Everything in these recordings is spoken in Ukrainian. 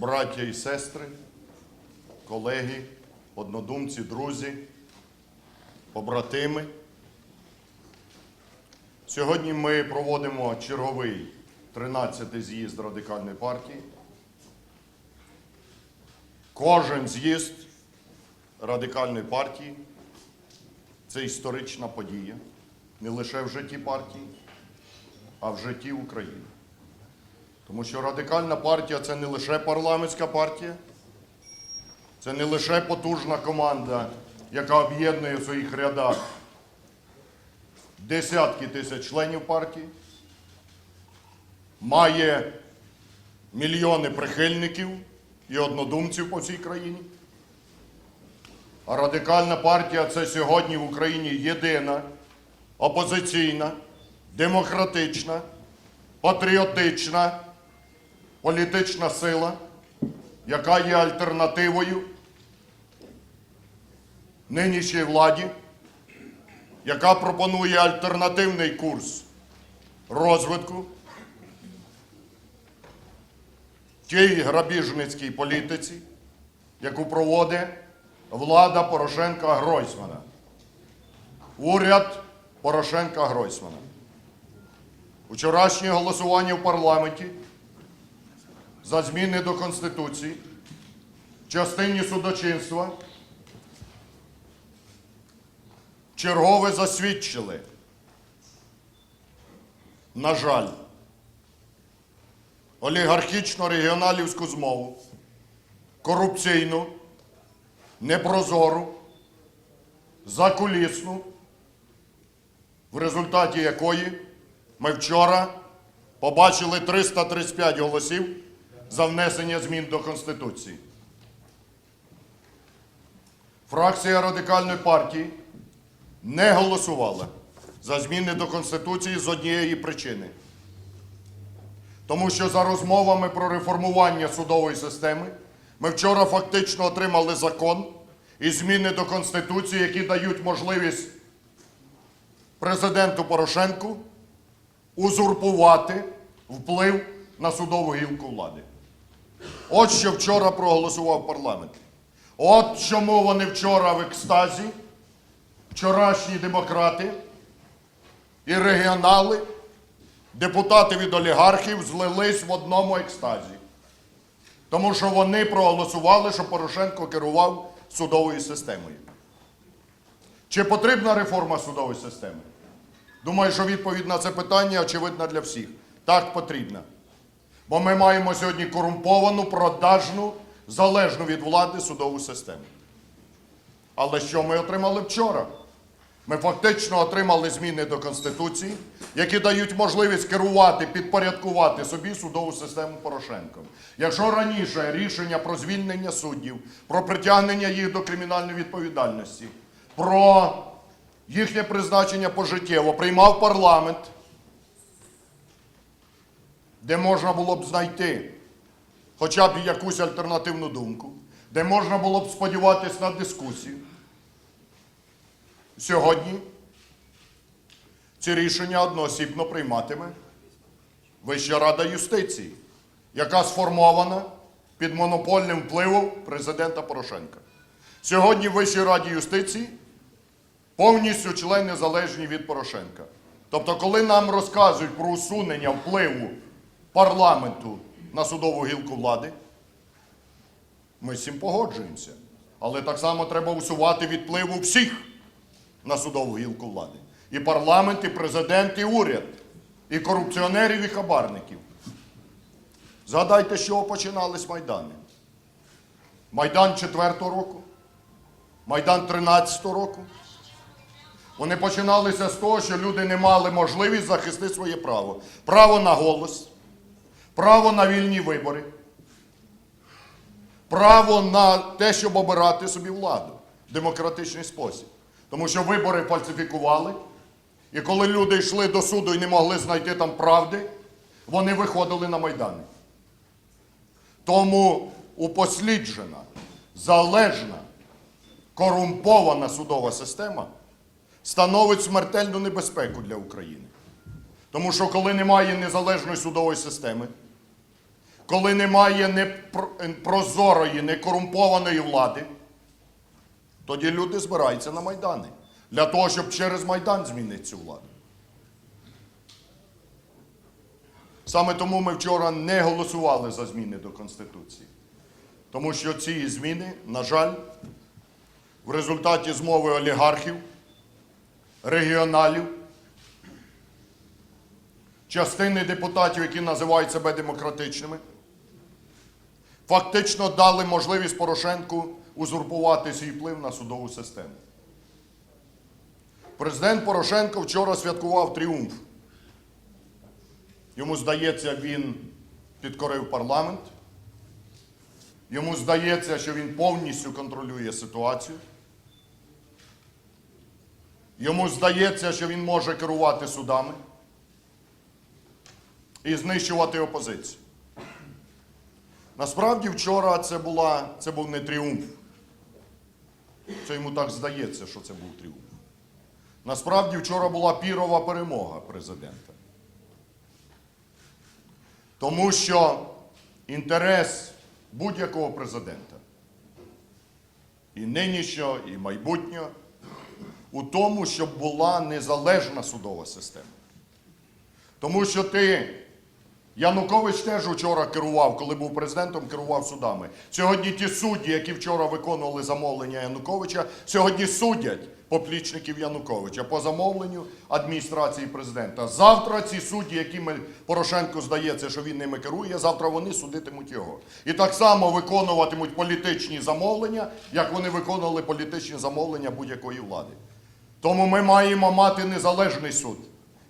браття і сестри, колеги, однодумці, друзі, побратими. Сьогодні ми проводимо черговий 13-й з'їзд радикальної партії. Кожен з'їзд радикальної партії це історична подія не лише в житті партії, а в житті України. Тому що радикальна партія це не лише парламентська партія, це не лише потужна команда, яка об'єднує в своїх рядах десятки тисяч членів партії, має мільйони прихильників і однодумців по всій країні. А радикальна партія це сьогодні в Україні єдина, опозиційна, демократична, патріотична політична сила, яка є альтернативою нинішній владі, яка пропонує альтернативний курс розвитку тій грабіжницькій політиці, яку проводить влада Порошенка Гройсмана. Уряд Порошенка Гройсмана. Вчорашнє голосування в парламенті за зміни до Конституції частині судочинства чергове засвідчили, на жаль, олігархічно-регіоналівську змову, корупційну, непрозору, закулісну, в результаті якої ми вчора побачили 335 голосів за внесення змін до Конституції. Фракція Радикальної партії не голосувала за зміни до Конституції з однієї причини. Тому що за розмовами про реформування судової системи ми вчора фактично отримали закон і зміни до Конституції, які дають можливість президенту Порошенку узурпувати вплив на судову гілку влади. От що вчора проголосував парламент. От чому вони вчора в екстазі, вчорашні демократи і регіонали, депутати від олігархів злились в одному екстазі. Тому що вони проголосували, що Порошенко керував судовою системою. Чи потрібна реформа судової системи? Думаю, що відповідь на це питання очевидна для всіх. Так потрібна. Бо ми маємо сьогодні корумповану, продажну, залежну від влади судову систему. Але що ми отримали вчора? Ми фактично отримали зміни до Конституції, які дають можливість керувати, підпорядкувати собі судову систему Порошенком. Якщо раніше рішення про звільнення суддів, про притягнення їх до кримінальної відповідальності, про їхнє призначення пожиттєво приймав парламент, де можна було б знайти хоча б якусь альтернативну думку, де можна було б сподіватися на дискусію. Сьогодні ці рішення одноосібно прийматиме Вища рада юстиції, яка сформована під монопольним впливом президента Порошенка. Сьогодні в Вищій раді юстиції повністю члени залежні від Порошенка. Тобто, коли нам розказують про усунення впливу парламенту на судову гілку влади, ми з цим погоджуємося. Але так само треба усувати від впливу всіх на судову гілку влади. І парламент, і президент, і уряд, і корупціонерів, і хабарників. Згадайте, з чого починались Майдани. Майдан 4-го року, Майдан 13-го року. Вони починалися з того, що люди не мали можливість захистити своє право. Право на голос, право на вільні вибори, право на те, щоб обирати собі владу в демократичний спосіб. Тому що вибори фальсифікували, і коли люди йшли до суду і не могли знайти там правди, вони виходили на Майдани. Тому упосліджена, залежна, корумпована судова система становить смертельну небезпеку для України. Тому що коли немає незалежної судової системи, коли немає непро- прозорої, некорумпованої влади, тоді люди збираються на Майдани. Для того, щоб через Майдан змінити цю владу. Саме тому ми вчора не голосували за зміни до Конституції. Тому що ці зміни, на жаль, в результаті змови олігархів, регіоналів, частини депутатів, які називають себе демократичними, фактично дали можливість Порошенку узурпувати свій вплив на судову систему. Президент Порошенко вчора святкував тріумф. Йому здається, він підкорив парламент. Йому здається, що він повністю контролює ситуацію. Йому здається, що він може керувати судами і знищувати опозицію. Насправді вчора це, була, це був не тріумф. Це йому так здається, що це був тріумф. Насправді вчора була пірова перемога президента. Тому що інтерес будь-якого президента, і нинішнього, і майбутнього, у тому, щоб була незалежна судова система. Тому що ти, Янукович теж вчора керував, коли був президентом, керував судами. Сьогодні ті судді, які вчора виконували замовлення Януковича, сьогодні судять поплічників Януковича по замовленню адміністрації президента. Завтра ці судді, якими Порошенко здається, що він ними керує, завтра вони судитимуть його. І так само виконуватимуть політичні замовлення, як вони виконували політичні замовлення будь-якої влади. Тому ми маємо мати незалежний суд,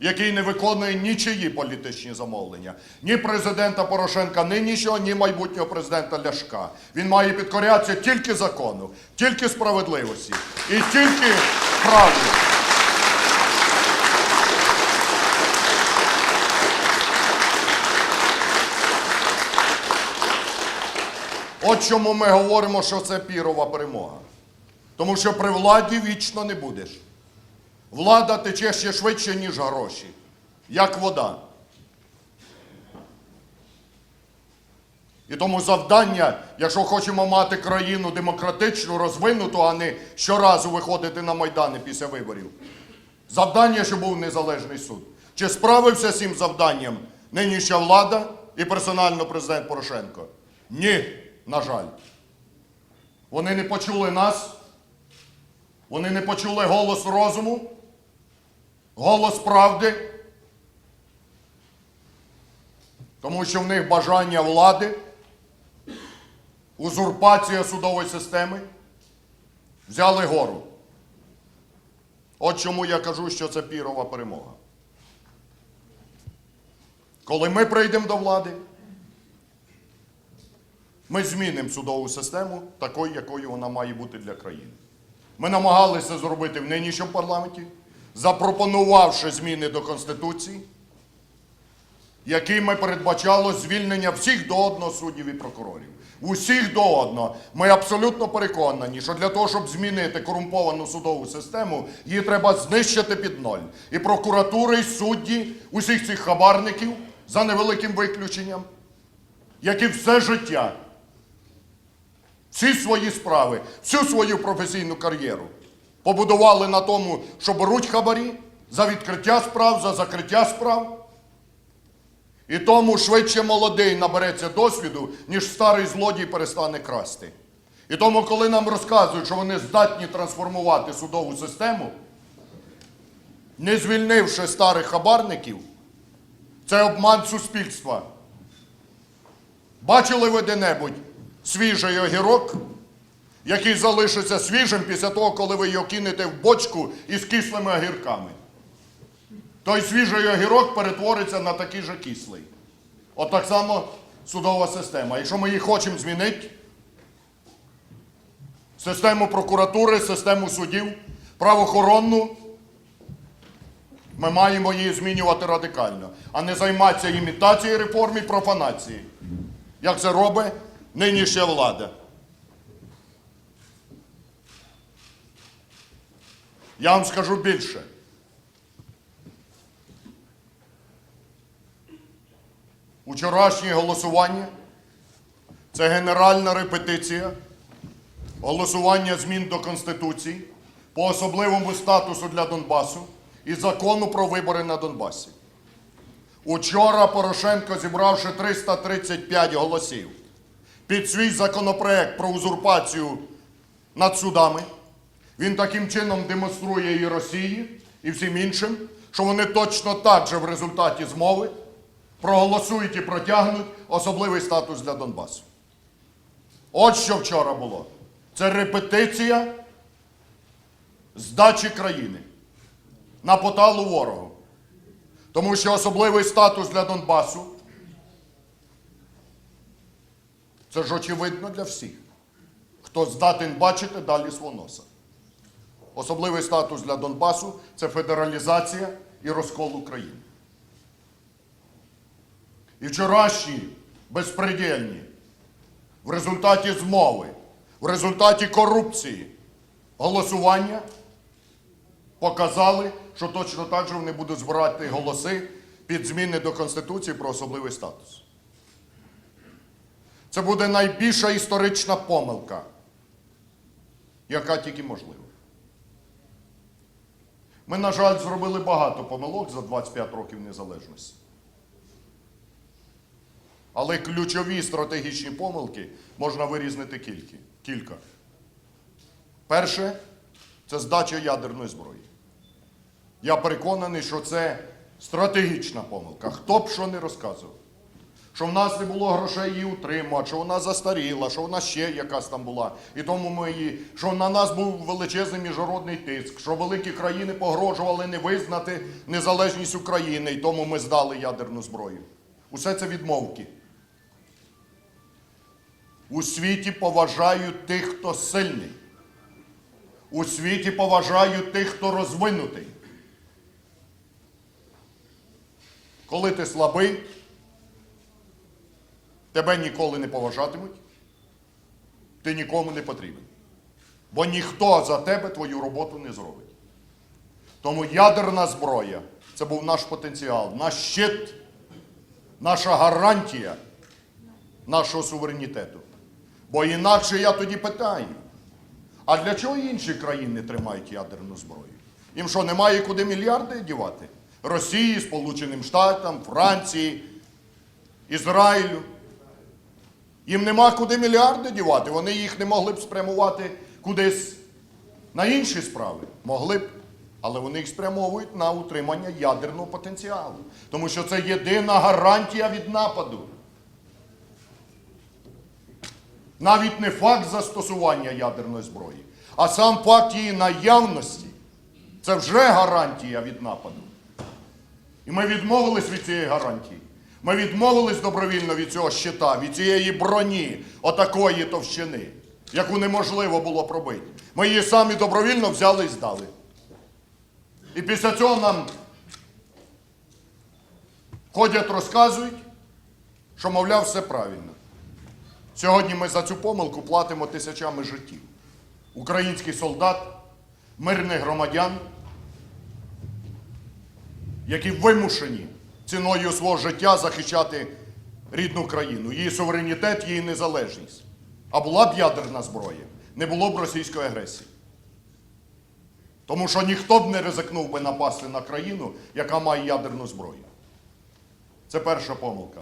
який не виконує нічиї політичні замовлення. Ні президента Порошенка нинішнього, ні майбутнього президента Ляшка. Він має підкорятися тільки закону, тільки справедливості і тільки правді. От чому ми говоримо, що це пірова перемога. Тому що при владі вічно не будеш. Влада тече ще швидше, ніж гроші, як вода. І тому завдання, якщо хочемо мати країну демократичну, розвинуту, а не щоразу виходити на майдани після виборів. Завдання, щоб був незалежний суд. Чи справився з цим завданням нинішня влада і персонально президент Порошенко? Ні, на жаль. Вони не почули нас, вони не почули голос розуму, голос правди, тому що в них бажання влади, узурпація судової системи взяли гору. От чому я кажу, що це пірова перемога. Коли ми прийдемо до влади, ми змінимо судову систему такою, якою вона має бути для країни. Ми намагалися зробити в нинішньому парламенті, запропонувавши зміни до Конституції, якими передбачало звільнення всіх до одного суддів і прокурорів. Усіх до одного. Ми абсолютно переконані, що для того, щоб змінити корумповану судову систему, її треба знищити під ноль. І прокуратури, і судді, усіх цих хабарників, за невеликим виключенням, які все життя всі свої справи, всю свою професійну кар'єру побудували на тому, що беруть хабарі за відкриття справ, за закриття справ. І тому швидше молодий набереться досвіду, ніж старий злодій перестане красти. І тому, коли нам розказують, що вони здатні трансформувати судову систему, не звільнивши старих хабарників, це обман суспільства. Бачили ви де-небудь свіжий огірок, який залишиться свіжим після того, коли ви його кинете в бочку із кислими огірками? Той свіжий огірок перетвориться на такий же кислий. От так само судова система. Якщо ми її хочемо змінити, систему прокуратури, систему судів, правоохоронну, ми маємо її змінювати радикально, а не займатися імітацією реформ і профанацією. Як це робить нинішня влада. Я вам скажу більше. Учорашнє голосування Це генеральна репетиція голосування змін до Конституції по особливому статусу для Донбасу і закону про вибори на Донбасі. Учора Порошенко, зібравши 335 голосів під свій законопроект про узурпацію над судами, він таким чином демонструє і Росії, і всім іншим, що вони точно так же в результаті змови проголосують і протягнуть особливий статус для Донбасу. От що вчора було. Це репетиція здачі країни на поталу ворогу. Тому що особливий статус для Донбасу це ж очевидно для всіх. Хто здатен бачити далі свого носа. Особливий статус для Донбасу це федералізація і розкол України. І вчорашні безпредельні в результаті змови, в результаті корупції голосування показали, що точно так же вони будуть збирати голоси під зміни до Конституції про особливий статус. Це буде найбільша історична помилка, яка тільки можлива. Ми, на жаль, зробили багато помилок за 25 років незалежності. Але ключові стратегічні помилки можна вирізнити кілька. кілька. Перше це здача ядерної зброї. Я переконаний, що це стратегічна помилка. Хто б що не розказував. Що в нас не було грошей її утримувати, що вона застаріла, що вона ще якась там була. І тому ми її, що на нас був величезний міжнародний тиск, що великі країни погрожували не визнати незалежність України, і тому ми здали ядерну зброю. Усе це відмовки. У світі поважають тих, хто сильний. У світі поважають тих, хто розвинутий. Коли ти слабий, тебе ніколи не поважатимуть, ти нікому не потрібен. Бо ніхто за тебе твою роботу не зробить. Тому ядерна зброя це був наш потенціал, наш щит, наша гарантія нашого суверенітету. Бо інакше я тоді питаю, а для чого інші країни тримають ядерну зброю? Їм що, немає куди мільярди дівати? Росії, Сполученим Штатам, Франції, Ізраїлю. Їм нема куди мільярди дівати. Вони їх не могли б спрямувати кудись на інші справи. Могли б, але вони їх спрямовують на утримання ядерного потенціалу. Тому що це єдина гарантія від нападу. Навіть не факт застосування ядерної зброї, а сам факт її наявності це вже гарантія від нападу. І ми відмовились від цієї гарантії. Ми відмовились добровільно від цього щита, від цієї броні, отакої товщини, яку неможливо було пробити. Ми її самі добровільно взяли і здали. І після цього нам ходять, розказують, що, мовляв, все правильно. Сьогодні ми за цю помилку платимо тисячами життів. Український солдат, мирних громадян, які вимушені ціною свого життя захищати рідну країну, її суверенітет, її незалежність. А була б ядерна зброя, не було б російської агресії. Тому що ніхто б не ризикнув би напасти на країну, яка має ядерну зброю. Це перша помилка.